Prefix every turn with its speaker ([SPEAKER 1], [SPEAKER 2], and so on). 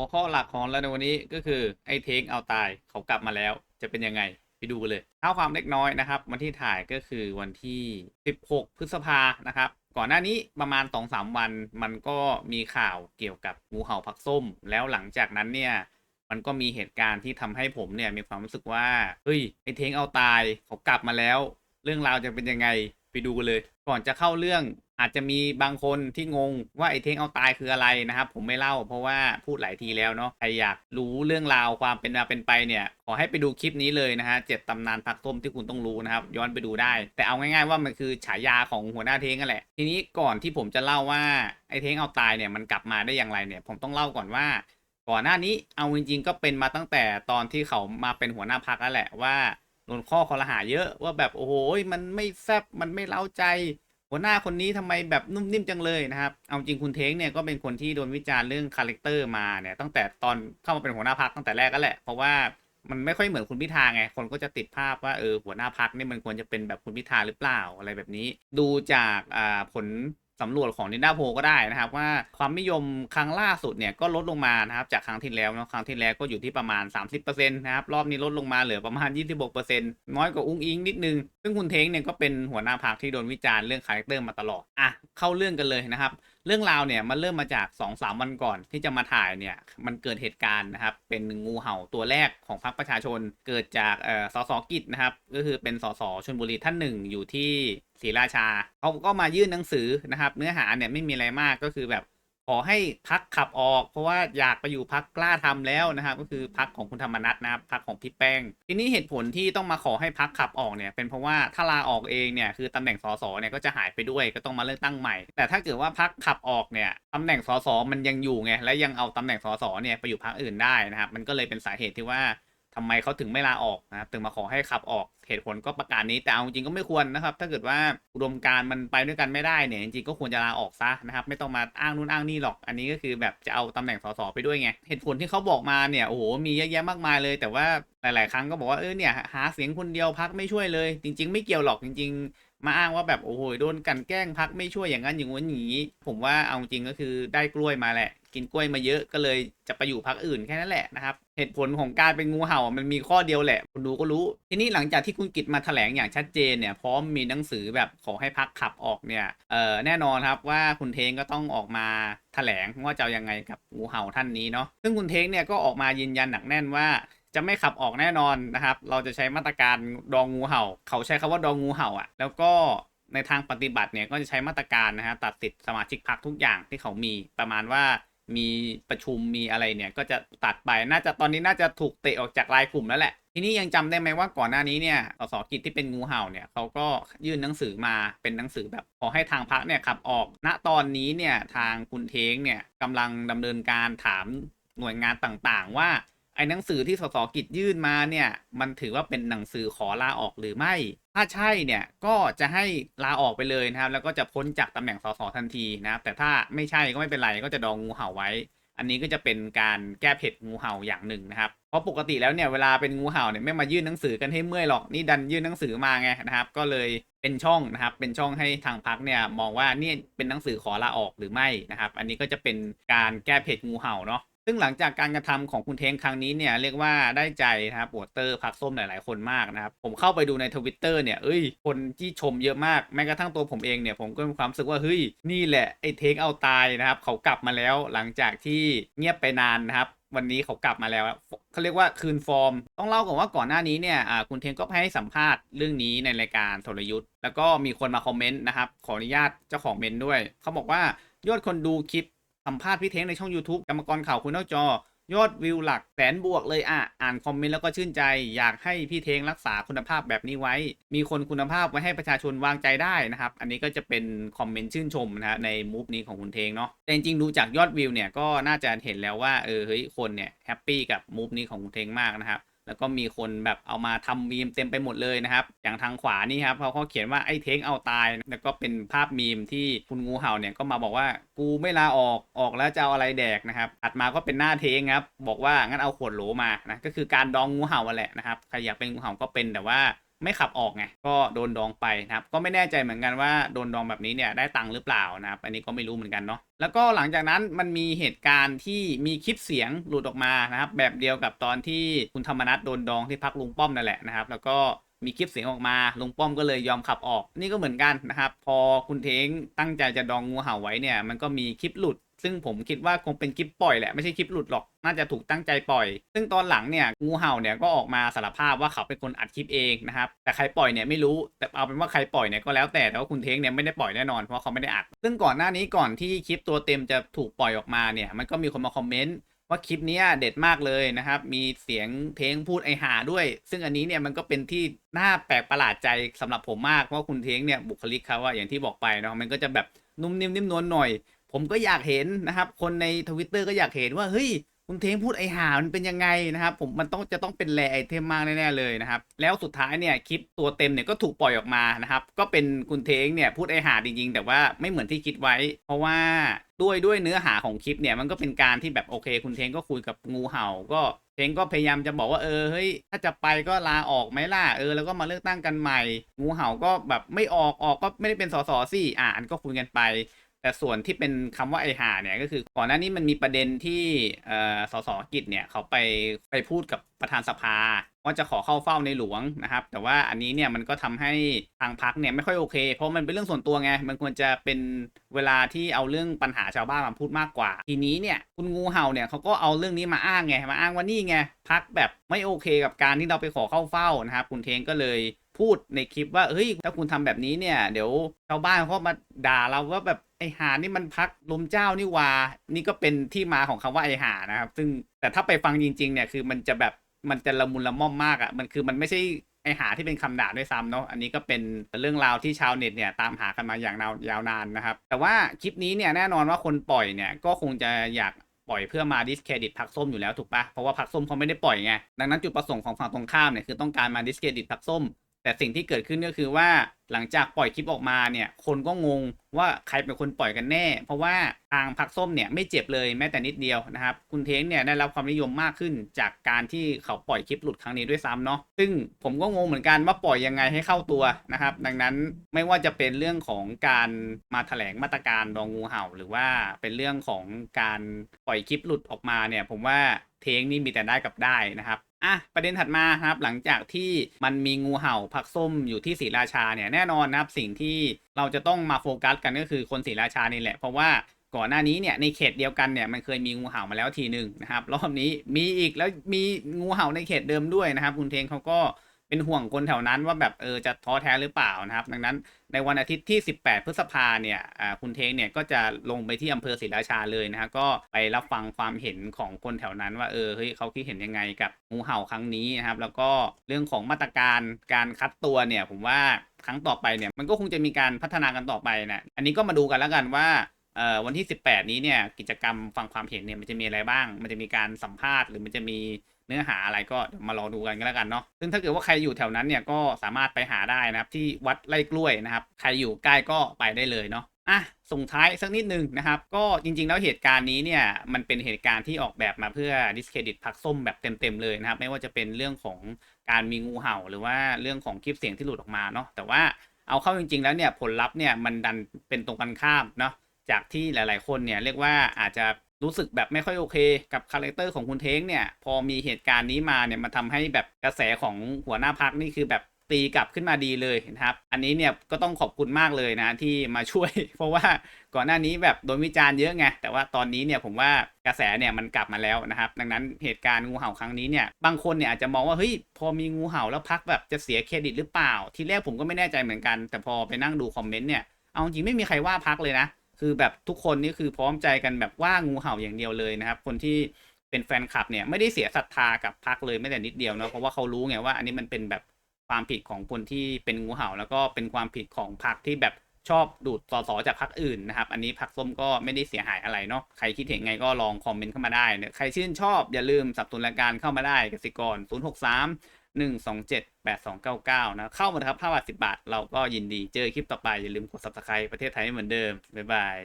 [SPEAKER 1] หัวข้อหลักของเราในวันนี้ก็คือไอ้เทคเอาตายเขากลับมาแล้วจะเป็นยังไงไปดูกันเลยเท้าความเล็กน้อยนะครับ วันที่ถ่ายก็คือวันที่ 16 พฤษภานะครับ ก่อนหน้านี้ประมาณ 2-3 วัน มันก็มีข่าวเกี่ยวกับงูเห่าพักส้ม แล้วหลังจากนั้นเนี่ยมันก็มีเหตุการณ์ที่ทำให้ผมเนี่ยมีความรู้สึกว่าเฮ้ยไอ้เทงเอาตายเขากลับมาแล้ว เรื่องราวจะเป็นยังไงไปดูกันเลย ก่อนจะเข้าเรื่อง อาจจะมีบางคนที่งงว่าไอ้เทงเอาตายคืออะไรนะครับ ผมไม่เล่าเพราะว่าพูดหลายทีแล้วเนาะใครอยากรู้เรื่องราวความเป็นมาเป็นไปเนี่ย ขอให้ไปดูคลิปนี้เลยนะฮะเจ็ดตำนานผักส้มที่คุณต้องรู้นะครับ ย้อนไปดูได้ แต่เอาง่ายๆว่ามันคือฉายาของหัวหน้าเทงนั่นแหละ ทีนี้ก่อนที่ผมจะเล่าว่าไอ้เทงเอาตายเนี่ยมันกลับมาได้อย่างไรเนี่ย ผมต้องเล่าก่อนว่า ก่อนหน้านี้เอาจริงๆก็เป็นมาตั้งแต่ตอนที่เขามาเป็นหัวหน้าพักแล้วแหละว่าโดนข้อคอรหาเยอะว่าแบบโอ้โหมันไม่แซบมันไม่เล้าใจ หัวหน้าคนนี้ทำไมแบบนุ่มนิ่มจังเลยนะครับ เอาจริงคุณเท้งเนี่ยก็เป็นคนที่โดนวิจารณ์เรื่องคาแรคเตอร์มาเนี่ยตั้งแต่ตอนเข้ามาเป็นหัวหน้าพักตั้งแต่แรกก็แหละ เพราะว่ามันไม่ค่อยเหมือนคุณพิธาไง คนก็จะติดภาพว่าเออหัวหน้าพักนี่มันควรจะเป็นแบบคุณพิธาหรือเปล่าอะไรแบบนี้ ดูจากผล สำรวจของนิด้าโพก็ได้นะครับว่าความนิยมครั้งล่าสุดเนี่ยก็ลดลงมานะครับจากครั้งที่แล้วนะครั้งที่แล้วก็อยู่ที่ประมาณ 30%นะครับรอบนี้ลดลงมาเหลือประมาณ 26%น้อยกว่าอุ้งอิงนิดนึง ซึ่งคุณเท้งเนี่ยก็เป็นหัวหน้าพรรคที่โดนวิจารณ์เรื่องคาแรคเตอร์มาตลอดอะเข้าเรื่องกันเลยนะครับ เรื่องราวเนี่ยมันเริ่มมาจาก2-3วันก่อนที่จะมาถ่ายเนี่ยมันเกิดเหตุการณ์นะครับเป็นงูเห่าตัวแรกของพรรคประชาชน เกิดจากเอ่อสสกิจนะครับก็คือเป็นสสชนบุรีท่านหนึ่งอยู่ที่ศรีราชาเขาก็มายื่นหนังสือนะครับ เนื้อหาเนี่ยไม่มีอะไรมากก็คือแบบ ขอให้พักขับออก เพราะว่าอยากไปอยู่พักกล้าทำแล้วนะครับ ก็คือพักของคุณธรรมนัฐนะครับพักของพี่แป้ง ทีนี้เหตุผลที่ต้องมาขอให้พักขับออกเนี่ย เป็นเพราะว่าถ้าลาออกเองเนี่ยคือตำแหน่งสสเนี่ยก็จะหายไปด้วยก็ต้องมาเลือกตั้งใหม่ แต่ถ้าเกิดว่าพักขับออกเนี่ยตำแหน่งสสมันยังอยู่ไงและยังเอาตำแหน่งสสเนี่ยไปอยู่พักอื่นได้นะครับ มันก็เลยเป็นสาเหตุที่ว่า ทำไมเขาถึงไม่ลาออกนะครับถึงมาขอให้ขับออกเหตุผลก็ประกาศนี้แต่เอาจริงก็ไม่ควรนะครับ ถ้าเกิดว่าอุดมการมันไปด้วยกันไม่ได้เนี่ยจริงๆก็ควรจะลาออกซะนะครับ ไม่ต้องมาอ้างนู่นอ้างนี่หรอก อันนี้ก็คือแบบจะเอาตำแหน่งสสไปด้วยไงเหตุผลที่เขาบอกมาเนี่ยโอ้โหมีเยอะแยะมากมายเลย แต่ว่าหลาย ๆ ครั้งก็บอกว่าเออเนี่ยหาเสียงคนเดียวพักไม่ช่วยเลย จริง ๆ ไม่เกี่ยวหรอกจริง ๆมาอ้างว่าแบบโอ้โหโดนกันแกล้งพักไม่ช่วยอย่างนั้นอย่างนู้นอย่างนี้ ผมว่าเอาจริงก็คือได้กล้วยมาแหละ กินกล้วยมาเยอะก็เลยจะไปอยู่พักอื่นแค่นั้นแหละนะครับ เหตุผลของการเป็นงูเห่ามันมีข้อเดียวแหละคุณดูก็รู้ ทีนี้หลังจากที่คุณกิตมาแถลงอย่างชัดเจนเนี่ยพร้อมมีหนังสือแบบขอให้พักขับออกเนี่ยเอ่อแน่นอนครับว่าคุณเทงก็ต้องออกมาแถลงว่าจะยังไงกับงูเห่าท่านนี้เนาะซึ่งคุณเทงเนี่ยก็ออกมายืนยันหนักแน่นว่าจะไม่ขับออกแน่นอนนะครับ เราจะใช้มาตรการดองงูเห่า เขาใช้คำว่าดองงูเห่าอะ่ะ แล้วก็ในทางปฏิบัติเนี่ยก็จะใช้มาตรการนะฮะตัดสิทธิสมาชิกพรรคทุกอย่างที่เขามีประมาณว่า มีประชุมมีอะไรเนี่ยก็จะตัดไปน่าจะตอนนี้น่าจะถูกเตะออกจากรายกลุ่มแล้วแหละ ทีนี้ยังจำได้ไหมว่าก่อนหน้านี้เนี่ยสสกิจที่เป็นงูเห่าเนี่ยเขาก็ยื่นหนังสือมาเป็นหนังสือแบบขอให้ทางพรรคเนี่ยขับออก ณตอนนี้เนี่ยทางคุณเทงเนี่ยกำลังดำเนินการถามหน่วยงานต่างๆ ว่า ไอ้หนังสือที่สสกิจยื่นมาเนี่ย มันถือว่าเป็นหนังสือขอลาออกหรือไม่ ถ้าใช่เนี่ยก็จะให้ลาออกไปเลยนะครับ แล้วก็จะพ้นจากตำแหน่งสสทันทีนะครับ แต่ถ้าไม่ใช่ก็ไม่เป็นไรก็จะดองงูเห่าไว้ อันนี้ก็จะเป็นการแก้เผ็ดงูเห่าอย่างหนึ่งนะครับ เพราะปกติแล้วเนี่ยเวลาเป็นงูเห่าเนี่ยไม่มายื่นหนังสือกันให้เมื่อยหรอกนี่ดันยื่นหนังสือมาไงนะครับ ก็เลยเป็นช่องนะครับ เป็นช่องให้ทางพักเนี่ยมองว่านี่เป็นหนังสือขอลาออกหรือไม่นะครับ อันนี้ก็จะเป็นการแก้เผ็ดงูเห่าเนาะ ซึ่งหลังจากการกระทำของคุณเทงครั้งนี้เนี่ยเรียกว่าได้ใจนะครับวอเตอร์พักส้มหลาย ๆ คนมากนะครับ ผมเข้าไปดูในทวิตเตอร์เนี่ยเอ้ย คนที่ชมเยอะมากแม้กระทั่งตัวผมเองเนี่ย ผมก็มีความรู้สึกว่าเฮ้ยนี่แหละไอ้เทงเอาตายนะครับเขากลับมาแล้วหลังจากที่เงียบไปนานนะครับวันนี้เขากลับมาแล้วเขาเรียกว่าคืนฟอร์ม ต้องเล่าก่อนว่าก่อนหน้านี้เนี่ยคุณเทงก็ให้สัมภาษณ์เรื่องนี้ในรายการโทรยุทธ์แล้วก็มีคนมาคอมเมนต์นะครับขออนุญาตเจ้าของเมนต์ด้วยเขาบอกว่ายอดคนดูคลิป สัมภาษณ์พี่เท้งในช่อง YouTube กรรมกรข่าวคุณนอกจอ ยอดวิวหลักแสนบวกเลยอะ อ่านคอมเมนต์แล้วก็ชื่นใจ อยากให้พี่เทงรักษาคุณภาพแบบนี้ไว้ มีคนคุณภาพไว้ให้ประชาชนวางใจได้นะครับ อันนี้ก็จะเป็นคอมเมนต์ชื่นชมนะฮะในมูฟนี้ของคุณเทงเนาะ แต่จริงๆดูจากยอดวิวเนี่ยก็น่าจะเห็นแล้วว่าเออเฮ้ยคนเนี่ยแฮปปี้กับมูฟนี้ของคุณเทงมากนะครับ แล้วก็มีคนแบบเอามาทำมีมเต็มไปหมดเลยนะครับ อย่างทางขวานี่ครับเขาเขาเขียนว่าไอ้เท้งเอาตาย แล้วก็เป็นภาพมีมที่คุณงูเห่าเนี่ยก็มาบอกว่ากูไม่ลาออกออกแล้วจะเอาอะไรแดกนะครับถัดมาก็เป็นหน้าเท้งครับบอกว่างั้นเอาขวดโหลมานะก็คือการดองงูเห่าแหละนะครับใครอยากเป็นงูเห่าก็เป็นแต่ว่า ไม่ขับออกไงก็โดนดองไปนะครับก็ไม่แน่ใจเหมือนกันว่าโดนดองแบบนี้เนี่ยได้ตังค์หรือเปล่านะครับอันนี้ก็ไม่รู้เหมือนกันเนาะแล้วก็หลังจากนั้นมันมีเหตุการณ์ที่มีคลิปเสียงหลุดออกมานะครับแบบเดียวกับตอนที่คุณธรรมนัฐโดนดองที่พักลุงป้อมนั่นแหละนะครับแล้วก็ มีคลิปเสียงออกมาลุงป้อมก็เลยยอมขับออก นี่ก็เหมือนกันนะครับ พอคุณเท้งตั้งใจจะดองงูเห่าไว้เนี่ยมันก็มีคลิปหลุด ซึ่งผมคิดว่าคงเป็นคลิปปล่อยแหละไม่ใช่คลิปหลุดหรอกน่าจะถูกตั้งใจปล่อย ซึ่งตอนหลังเนี่ยงูเห่าเนี่ยก็ออกมาสารภาพว่าเขาเป็นคนอัดคลิปเองนะครับแต่ใครปล่อยเนี่ยไม่รู้แต่เอาเป็นว่าใครปล่อยเนี่ยก็แล้วแต่แต่ว่าคุณเท้งเนี่ยไม่ได้ปล่อยแน่นอนเพราะเขาไม่ได้อัด ซึ่งก่อนหน้านี้ก่อนที่คลิปตัวเต็มจะถูกปล่อยออกมาเนี่ยมันก็มีคนมาคอมเมนต์ ว่าคลิปนี้เด็ดมากเลยนะครับ มีเสียงเพลงพูดไอหาด้วย ซึ่งอันนี้เนี่ยมันก็เป็นที่น่าแปลกประหลาดใจสำหรับผมมากเพราะคุณเท้งเนี่ยบุคลิกเขาว่าอย่างที่บอกไปเนาะมันก็จะแบบนุ่มนิ่มนิ่มนวลหน่อย ผมก็อยากเห็นนะครับ คนในทวิตเตอร์ก็อยากเห็นว่าเฮ้ยคุณเทงพูดไอหา มันเป็นยังไงนะครับ ผมมันต้องจะต้องเป็นแรไอเทมมากแน่ๆเลยนะครับ แล้วสุดท้ายเนี่ยคลิปตัวเต็มเนี่ยก็ถูกปล่อยออกมานะครับ ก็เป็นคุณเทงเนี่ยพูดไอหาจริงๆ แต่ว่าไม่เหมือนที่คิดไว้ เพราะว่า ด้วยด้วยเนื้อหาของคลิปเนี่ยมันก็เป็นการที่แบบโอเค คุณเทงก็คุยกับงูเห่า ก็เทงก็พยายามจะบอกว่าเออเฮ้ยถ้าจะไปก็ลาออกไหมล่ะเออแล้วก็มาเลือกตั้งกันใหม่ งูเห่าก็แบบไม่ออกออกก็ไม่ได้เป็นสสสิอ่าอันก็คุยกันไป แต่ส่วนที่เป็นคำว่าไอหาเนี่ยก็คือก่อนหน้านี้มันมีประเด็นที่สสกิจเนี่ยเขาไปไปพูดกับประธานสภาว่าจะขอเข้าเฝ้าในหลวงนะครับ แต่ว่าอันนี้เนี่ยมันก็ทำให้ทางพักเนี่ยไม่ค่อยโอเค เพราะมันเป็นเรื่องส่วนตัวไง มันควรจะเป็นเวลาที่เอาเรื่องปัญหาชาวบ้านมาพูดมากกว่า ทีนี้เนี่ยคุณงูเห่าเนี่ยเขาก็เอาเรื่องนี้มาอ้างไง มาอ้างว่านี่ไงพักแบบไม่โอเคกับการที่เราไปขอเข้าเฝ้านะครับคุณเทงก็เลยพูดในคลิปว่าเฮ้ยถ้าคุณทำแบบนี้เนี่ยเดี๋ยวชาวบ้านเขามาด่าเราว่าแบบ ไอหานี่มันพักลมเจ้านี่วา นี่ก็เป็นที่มาของคำว่าไอหานะครับ ซึ่งแต่ถ้าไปฟังจริง ๆ เนี่ยคือมันจะแบบมันจะละมุนละม่อมมากอะ่ะ มันคือมันไม่ใช่ไอหาที่เป็นคำด่าด้วยซ้ำเนาะ อันนี้ก็เป็นเรื่องราวที่ชาวเน็ตเนี่ยตามหากันมาอย่างยาวนานนะครับ แต่ว่าคลิปนี้เนี่ยแน่นอนว่าคนปล่อยเนี่ยก็คงจะอยากปล่อยเพื่อมาดิสเครดิตพักส้มอยู่แล้วถูกปะเพราะว่าพักส้มเขาไม่ได้ปล่อยไง ดังนั้นจุดประสงค์ของฝั่งตรงข้ามเนี่ยคือต้องการมาดิสเครดิตพักส้ม แต่สิ่งที่เกิดขึ้นก็คือว่าหลังจากปล่อยคลิปออกมาเนี่ย คนก็งงว่าใครเป็นคนปล่อยกันแน่ เพราะว่าทางพักส้มเนี่ยไม่เจ็บเลยแม้แต่นิดเดียวนะครับ คุณเท้งเนี่ยได้รับความนิยมมากขึ้นจากการที่เขาปล่อยคลิปหลุดครั้งนี้ด้วยซ้ำเนาะซึ่งผมก็งงเหมือนกันว่าปล่อยยังไงให้เข้าตัวนะครับ ดังนั้นไม่ว่าจะเป็นเรื่องของการมาแถลงมาตรการดองงูเห่า หรือว่าเป็นเรื่องของการปล่อยคลิปหลุดออกมาเนี่ย ผมว่าเท้งนี่มีแต่ได้กับได้นะครับ อะประเด็นถัดมาครับหลังจากที่มันมีงูเห่าพักส้มอยู่ที่ศรีราชาเนี่ยแน่นอนนะครับสิ่งที่เราจะต้องมาโฟกัสกันก็คือคนศรีราชานี่แหละ เพราะว่าก่อนหน้านี้เนี่ยในเขตเดียวกันเนี่ยมันเคยมีงูเห่ามาแล้วทีหนึ่งนะครับรอบนี้มีอีกแล้วมีงูเห่าในเขตเดิมด้วยนะครับคุณเทงเขาก็ เป็นห่วงคนแถวนั้นว่าแบบเออจะท้อแท้หรือเปล่านะครับ ดังนั้นในวันอาทิตย์ที่ 18 พฤษภาเนี่ยคุณเทงเนี่ยก็จะลงไปที่อำเภอศรีราชาเลยนะฮะก็ไปรับฟังความเห็นของคนแถวนั้นว่าเออเฮ้ยเขาคิดเห็นยังไงกับงูเห่าครั้งนี้นะครับ แล้วก็เรื่องของมาตรการการคัดตัวเนี่ยผมว่าครั้งต่อไปเนี่ยมันก็คงจะมีการพัฒนากันต่อไปนะอันนี้ก็มาดูกันแล้วกันว่าเออวันที่ 18 นี้เนี่ยกิจกรรมฟังความเห็นเนี่ยมันจะมีอะไรบ้าง มันจะมีการสัมภาษณ์หรือมันจะมี เนื้อหาอะไรก็มารอดูกันก็แล้วกันเนาะซึ่งถ้าเกิดว่าใครอยู่แถวนั้นเนี่ยก็สามารถไปหาได้นะครับ ที่วัดไร่กล้วยนะครับ ใครอยู่ใกล้ก็ไปได้เลยเนาะอะส่งท้ายสักนิดนึงนะครับ ก็จริงๆแล้วเหตุการณ์นี้เนี่ยมันเป็นเหตุการณ์ที่ออกแบบมาเพื่อดิสเครดิตพักส้มแบบเต็มๆเลยนะครับ ไม่ว่าจะเป็นเรื่องของการมีงูเห่า หรือว่าเรื่องของคลิปเสียงที่หลุดออกมาเนาะแต่ว่าเอาเข้าจริงๆแล้วเนี่ยผลลัพธ์เนี่ยมันดันเป็นตรงกันข้ามเนาะจากที่หลาย ๆ คนเนี่ยเรียกว่าอาจจะ รู้สึกแบบไม่ค่อยโอเคกับคาแรคเตอร์ของคุณเท้งเนี่ย พอมีเหตุการณ์นี้มาเนี่ยมันทาให้แบบกระแสของหัวหน้าพักนี่คือแบบตีกลับขึ้นมาดีเลยนะครับ อันนี้เนี่ยก็ต้องขอบคุณมากเลยนะที่มาช่วย เพราะว่าก่อนหน้านี้แบบโดนวิจารณ์เยอะไง แต่ว่าตอนนี้เนี่ยผมว่ากระแสเนี่ยมันกลับมาแล้วนะครับ ดังนั้นเหตุการณ์งูเห่าครั้งนี้เนี่ย บางคนเนี่ยอาจจะมองว่าเฮ้ยพอมีงูเห่าแล้วพักแบบจะเสียเครดิตหรือเปล่า ทีแรกผมก็ไม่แน่ใจเหมือนกัน แต่พอไปนั่งดูคอมเมนต์เนี่ย เอาจริงไม่มีใครว่าพักเลยนะ คือแบบทุกคนนี่คือพร้อมใจกันแบบว่างูเห่าอย่างเดียวเลยนะครับ คนที่เป็นแฟนคลับเนี่ยไม่ได้เสียศรัทธากับพักเลยแม้แต่นิดเดียวเนาะเพราะว่าเขารู้ไงว่าอันนี้มันเป็นแบบความผิดของคนที่เป็นงูเห่า แล้วก็เป็นความผิดของพักที่แบบชอบดูดสสจากพักอื่นนะครับ อันนี้พักส้มก็ไม่ได้เสียหายอะไรเนาะใครคิดเห็นไงก็ลองคอมเมนต์เข้ามาได้เนี่ยใครชื่นชอบอย่าลืมสับสนรายการเข้ามาได้กสิกร 063 127 8299 นะ เข้ามาเถอะครับ5บาท 10 บาท เราก็ยินดีเจอคลิปต่อไป อย่าลืมกด subscribe ประเทศไทยเหมือนเดิม บ๊ายบาย